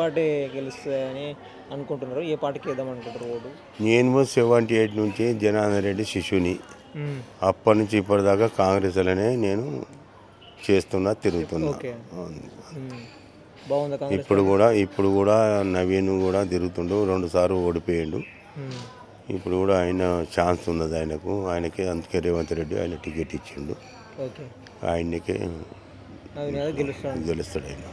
Party గెలుస్తుందని అనుకుంటున్నారు. ఏ పార్టీకి వేద్దాం అనుకుంటారు ఓటు నేను సెవెంటీ ఎయిట్ నుంచి జనార్దన్ రెడ్డి శిశుని. అప్పటి నుంచి ఇప్పటిదాకా కాంగ్రెస్లోనే నేను చేస్తున్నా తిరుగుతున్నా. ఇప్పుడు కూడా ఇప్పుడు కూడా నవీన్ కూడా తిరుగుతుండు రెండు సార్లు ఓడిపోయిండు. ఇప్పుడు కూడా ఆయన ఛాన్స్ ఉన్నది ఆయనకు. ఆయనకే అందుకే రేవంత్ రెడ్డి ఆయన టికెట్ ఇచ్చిండు. ఆయనకే గెలుస్తాడు. ఆయన.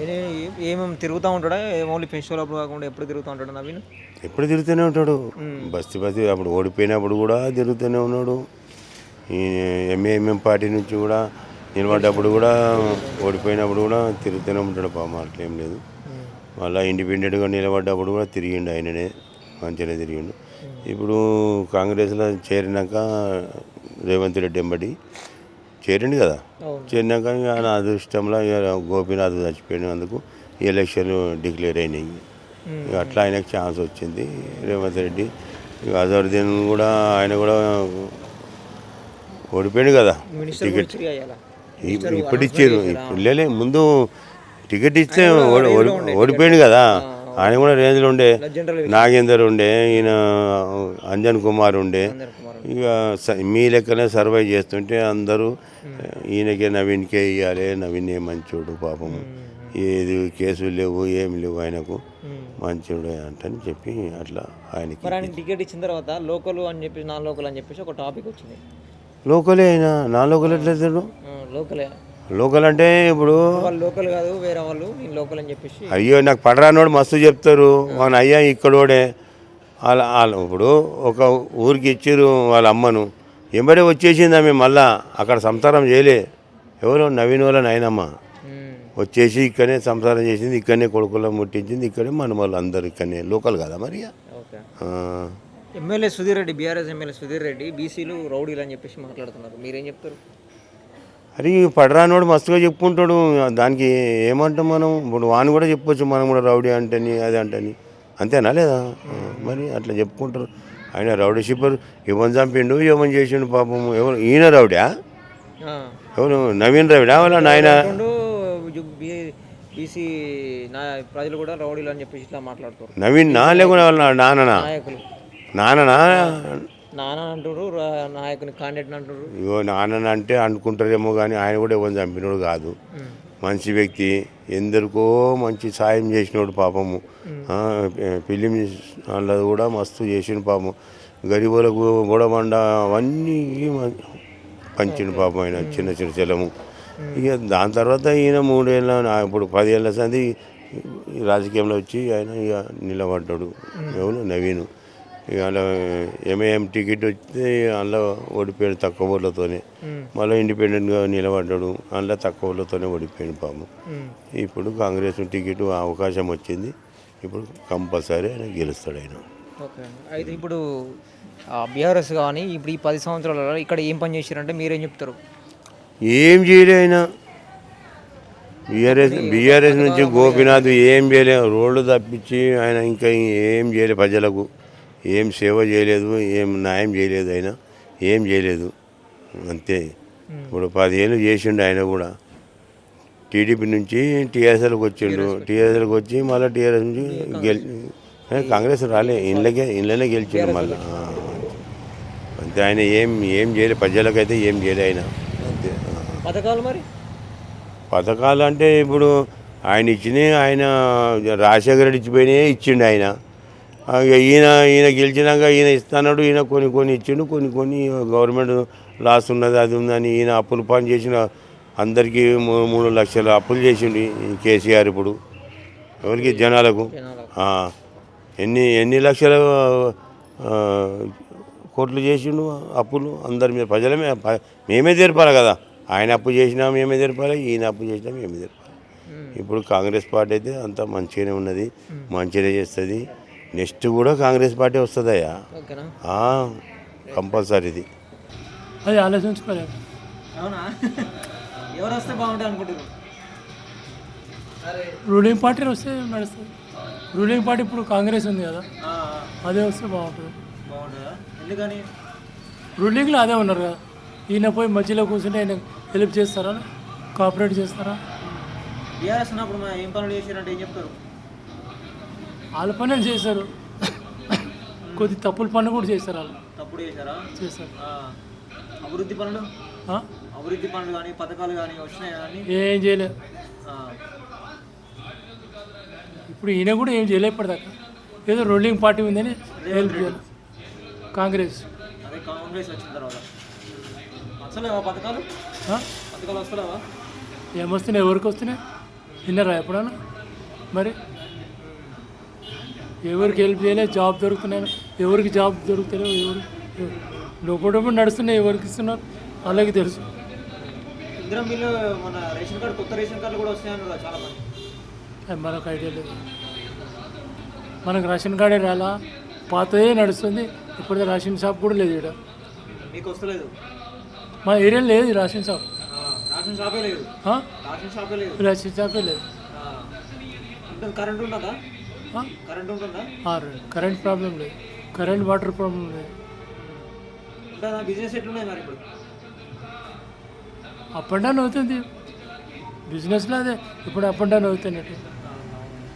ఏమేమి తిరుగుతూ ఉంటాడా? ఓన్లీ ఫెస్టివల్ అప్పుడు కాకుండా ఎప్పుడు తిరుగుతూ ఉంటాడు నవీన్? ఎప్పుడు తిరుగుతూనే ఉంటాడు. బస్తీ బస్తీ అప్పుడు ఓడిపోయినప్పుడు కూడా తిరుగుతూనే ఉన్నాడు. ఈ ఎంఏఎంఎం పార్టీ నుంచి కూడా నిలబడ్డప్పుడు కూడా ఓడిపోయినప్పుడు కూడా తిరుగుతూనే ఉంటాడు పాపం. అట్లేం లేదు. మళ్ళీ ఇండిపెండెంట్గా నిలబడ్డప్పుడు కూడా తిరిగిండు ఆయననే. మంచిగానే తిరిగిండు. ఇప్పుడు కాంగ్రెస్లో చేరినాక రేవంత్ రెడ్డి ఎంబడి. చేరిండు కదా. చేరినాక ఇక ఆయన అదృష్టంలో గోపీనాథ్ చచ్చిపోయినందుకు ఎలక్షన్ డిక్లేర్ అయినాయి. ఇక అట్లా ఆయనకు ఛాన్స్ వచ్చింది. రేవంత్ రెడ్డి ఇక అజరుద్దీన్ కూడా ఆయన కూడా ఓడిపోయాడు కదా. అయ్యాలా? ఇప్పుడు ఇప్పుడు ఇచ్చారు. ఇప్పుడు లేలే ముందు టికెట్ ఇస్తే ఓడి- ఓడి- ఓడిపోయాడు కదా. ఆయన కూడా రేంజ్లో ఉండే. నాగేందర్ ఉండే ఈయన అంజన్ కుమార్ ఉండే. ఇక స- మీ లెక్కనే సర్వై చేస్తుంటే అందరూ ఈయనకే నవీన్కే ఇవ్వాలి నవీన్ ఏ మంచోడు పాపం. ఏది కేసులు లేవు ఏం లేవు ఆయనకు. మంచోడు అంటని చెప్పి అట్లా ఆయనకి టికెట్ ఇచ్చిన తర్వాత లోకల్ అని చెప్పేసి నాన్ లోకల్ అని చెప్పేసి ఒక టాపిక్ వచ్చింది. లోకలే అయినా నా లోకల్ ఎట్లా లోకలే లోకల్. అంటే ఇప్పుడు వాళ్ళు లోకల్ కాదు వేరే వాళ్ళు లోకల్ అని చెప్పేసి. అయ్యో నాకు పడరానోడు మస్తు చెప్తారు. మన అయ్యా ఇక్కడోడే వాళ్ళ వాళ్ళ ఇప్పుడు ఒక ఊరికి ఇచ్చిర్రు వాళ్ళ అమ్మను. ఎంబడే వచ్చేసింది ఆమె మళ్ళా అక్కడ సంసారం చేయలే. ఎవరు నవీన్ వాళ్ళ నాయనమ్మ. వచ్చేసి ఇక్కడనే సంసారం చేసింది ఇక్కడనే కొడుకులో ముట్టించింది ఇక్కడే మన వాళ్ళు అందరు ఇక్కడనే లోకల్ కదా మరి MLA Sudhir Reddy BRS MLA Sudhir Reddy బీసీలు రౌడీలు అని చెప్పేసి మాట్లాడుతున్నారు. మీరేం చెప్తారు? అరే పడరానోడు మస్తుగా చెప్పుకుంటాడు. దానికి ఏమంటాం మనం? ఇప్పుడు వాని కూడా చెప్పొచ్చు మనం కూడా రౌడీ అంటని అది అంటని. అంతేనా లేదా? మరి అట్లా చెప్పుకుంటారు. ఆయన రౌడీ షిప్పర్ ఇవ్వని చంపిండు ఇవ్వని చేసిండు పాపం. ఎవరు? ఈయన రౌడా ఎవరు? నవీన్ రౌడా వాళ్ళ నాయన బీసీ నా ప్రజలు కూడా రౌడీలు అని చెప్పేసి ఇట్లా మాట్లాడుతారు. నవీన్ నా లేకుండా వాళ్ళ నాన్ననా? నాన్ననా? నాన్న అంటారు నాయకుని కాండిడేట్ అంటారు ఇగో నాన్న అంటే అనుకుంటారేమో కానీ ఆయన కూడా ఎవరిని చంపినోడు కాదు. మంచి వ్యక్తి ఎందరికో మంచి సాయం చేసినోడు పాపము. ఫిలిం వాళ్ళది కూడా మస్తు చేసిన పాపం. గరీబులకు బుడబండ అవన్నీ పంచిన పాపం ఆయన చిన్న చిన్న చెలము ఇక దాని తర్వాత ఈయన మూడేళ్ళ ఇప్పుడు పదేళ్ళ సంది రాజకీయంలో వచ్చి ఆయన ఇక నిలబడ్డాడు. ఎవరు? నవీను. ఇక అలా ఎంఏఎం టికెట్ వస్తే అందులో ఓడిపోయాడు తక్కువ ఓట్లతోనే మళ్ళీ ఇండిపెండెంట్గా నిలబడ్డాడు. అందులో తక్కువ ఓట్లతోనే ఓడిపోయాడు పాపం. ఉమ్. ఇప్పుడు కాంగ్రెస్ టికెట్ అవకాశం వచ్చింది. ఇప్పుడు కంపల్సరీ ఆయన గెలుస్తాడు ఆయన. ఓకే అయితే ఇప్పుడు బీఆర్ఎస్ కానీ ఇప్పుడు ఈ పది సంవత్సరాలలో ఇక్కడ ఏం పని చేశారంటే మీరేం చెప్తారు? ఏం చేయలే ఆయన. బీఆర్ఎస్ బీఆర్ఎస్ నుంచి గోపీనాథ్ ఏం చేయలే. రోడ్లు తప్పించి ఆయన ఇంకా ఏం చేయలేదు ప్రజలకు. ఏం సేవ చేయలేదు ఏం న్యాయం చేయలేదు ఆయన ఏం చేయలేదు. అంతే. ఇప్పుడు పదిహేను చేసిండు ఆయన కూడా. టీడీపీ నుంచి టీఆర్ఎస్ఎల్కి వచ్చిండు. టీఆర్ఎస్ఎల్కి వచ్చి మళ్ళీ టీఆర్ఎస్ నుంచి గెలి కాంగ్రెస్ రాలే. ఇండ్లకే ఇండ్లనే గెలిచిండు మళ్ళీ. అంతే. ఆయన ఏం ఏం చేయలే. ప్రజలకైతే ఏం చేయలే ఆయన. అంతే. పథకాలు మరి? పథకాలు అంటే ఇప్పుడు ఆయన ఇచ్చినవి ఆయన రాజశేఖర రెడ్డి ఇచ్చిపోయినాయే ఇచ్చిండు ఆయన. ఈయన ఈయన గెలిచినాక ఈయన ఇస్తున్నాడు ఈయన కొన్ని కొన్ని ఇచ్చిండు కొన్ని కొన్ని గవర్నమెంట్ లాస్ ఉన్నది అది ఉందని ఈయన అప్పులు పని చేసిన అందరికీ మూడు మూడు లక్షల అప్పులు చేసిండు కేసీఆర్ ఇప్పుడు. ఎవరికి? జనాలకు. ఎన్ని ఎన్ని లక్షల కోట్లు చేసిండు అప్పులు? అందరి మీద ప్రజల మీద ప- మేమే తెరపాలి కదా. ఆయన అప్పు చేసినా మేమే తెరపాలి ఈయన అప్పు చేసినా మేమే తెరపాలి. ఇప్పుడు కాంగ్రెస్ పార్టీ అయితే అంత మంచిగానే ఉన్నది మంచిగానే చేస్తుంది. నెక్స్ట్ కూడా కాంగ్రెస్ పార్టీ వస్తుందయ్యా. ఓకేనా? కంపల్సరీది. అది ఆలోచించుకోలేదు అవునా? ఎవరు వస్తే బాగుంటుంది అనుకుంటున్నారు? రూలింగ్ పార్టీ వస్తే నడుస్తుంది. రూలింగ్ పార్టీ ఇప్పుడు కాంగ్రెస్ ఉంది కదా. అదే వస్తే బాగుంటుంది. బాగుంటుందా? ఎందుకని? రూలింగ్లో అదే ఉన్నారు కదా. ఈయన పోయి మధ్యలో కూర్చుంటే ఆయన హెల్ప్ చేస్తారా? కోఆపరేట్ చేస్తారా? బీఆర్ఎస్ ఉన్నప్పుడు మా ఏం పనులు చేశారంటే ఏం చెప్తారు? వాళ్ళ పనులు చేశారు. కొద్ది తప్పుల పనులు కూడా చేశారు వాళ్ళు. తప్పుడు చేశారా? చేశారు. అభివృద్ధి పనులు? అభివృద్ధి పనులు కానీ పథకాలు కానీ వచ్చినాయి కానీ ఏం చేయలేదు ఇప్పుడు ఈయన కూడా ఏం చేయలేదు ఇప్పటిదాకా. ఏదో రూలింగ్ పార్టీ ఉందని కాంగ్రెస్. అదే కాంగ్రెస్ వచ్చిన తర్వాత. వస్తలేవా పథకాలు? పథకాలు వస్తలేవా? ఏమొస్తున్నాయి ఎవరికి వస్తున్నాయి? విన్నారా ఎప్పుడన్నా? మరి? ఎవరికి హెల్ప్ చేయలేదు జాబ్ దొరుకుతున్నాయి ఎవరికి జాబ్ దొరుకుతలేవు ఎవరు లోపడప్పుడు నడుస్తున్నాయి ఎవరికి ఇస్తున్నారు వాళ్ళకి తెలుసు. మన రేషన్ కార్డు కొత్త రేషన్ కార్డులు కూడా వస్తాయన్నారు చాలా మంది మనకు ఐడియా లేదు. మనకు రేషన్ కార్డే రాలా పాతదే నడుస్తుంది ఇప్పుడు రేషన్ షాప్ కూడా లేదు ఇక్కడ మీకు వస్తలేదు? మా ఏరియాలో లేదు రేషన్ షాప్. రేషన్ షాపే లేదు? రేషన్ షాపే లేదు. రేషన్ షాపే లేదు. కరెంట్ ఆ? కరెంట్ ప్రాబ్లం లేదు. కరెంట్ వాటర్ ప్రాబ్లం లేదు. బిజినెస్ మరి ఇప్పుడు? అప్ అండ్ డౌన్ అవుతుంది. బిజినెస్లో అదే. ఇప్పుడు అప్ అండ్ డౌన్ అవుతున్నట్టు